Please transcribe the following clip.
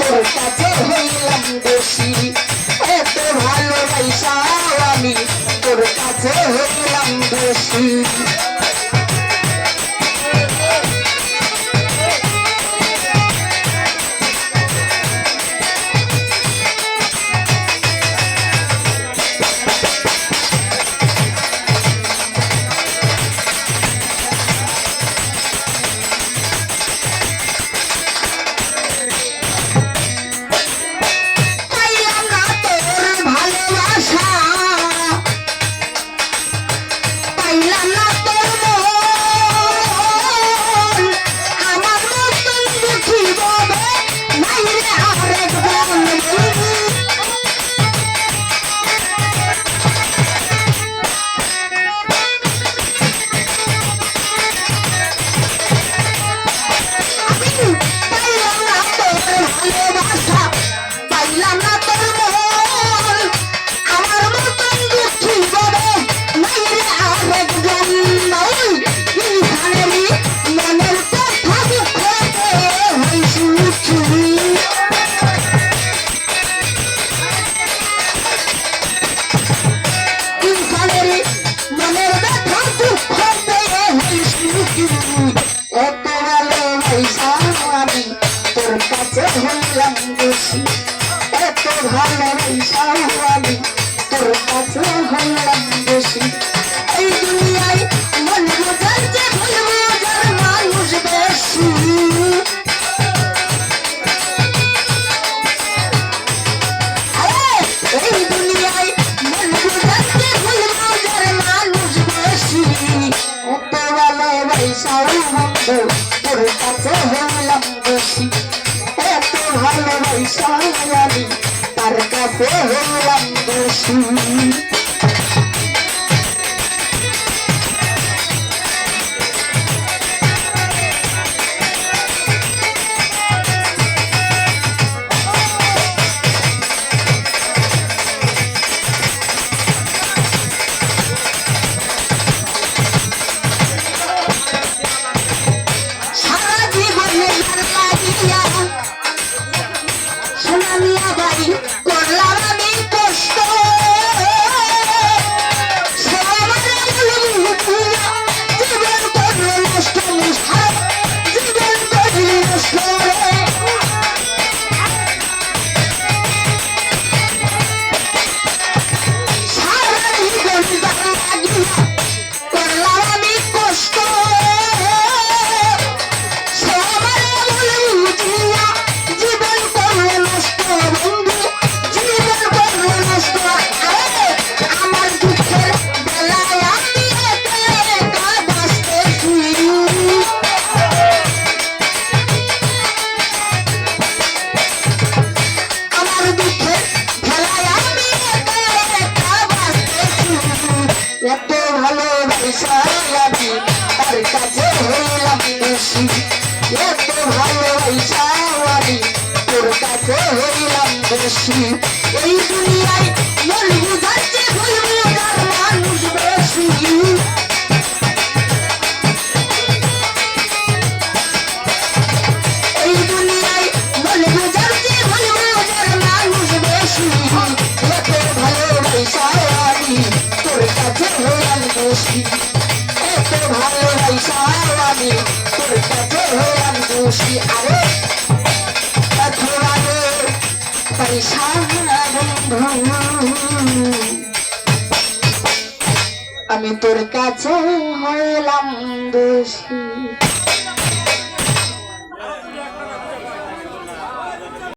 তোর কাছে হইলাম দোষী এত ভালোবাসা আমি তোর কাছে হইলাম দোষী Thank you. বন্ধু তোর কাছে হইলাম দোষী এত ভালোবাসা আমি তার কাছে হইলাম দোষী এত ভালোবাসায় আমি আর কাছে হইলাম বেশি এত ভালোবাসায় আমি তোর কাছে হইলাম বেশি এই দুনিয়ায় খুশি আরে আরে পয়সা বন্ধু আমি তোর কাছে হইলাম দোষী।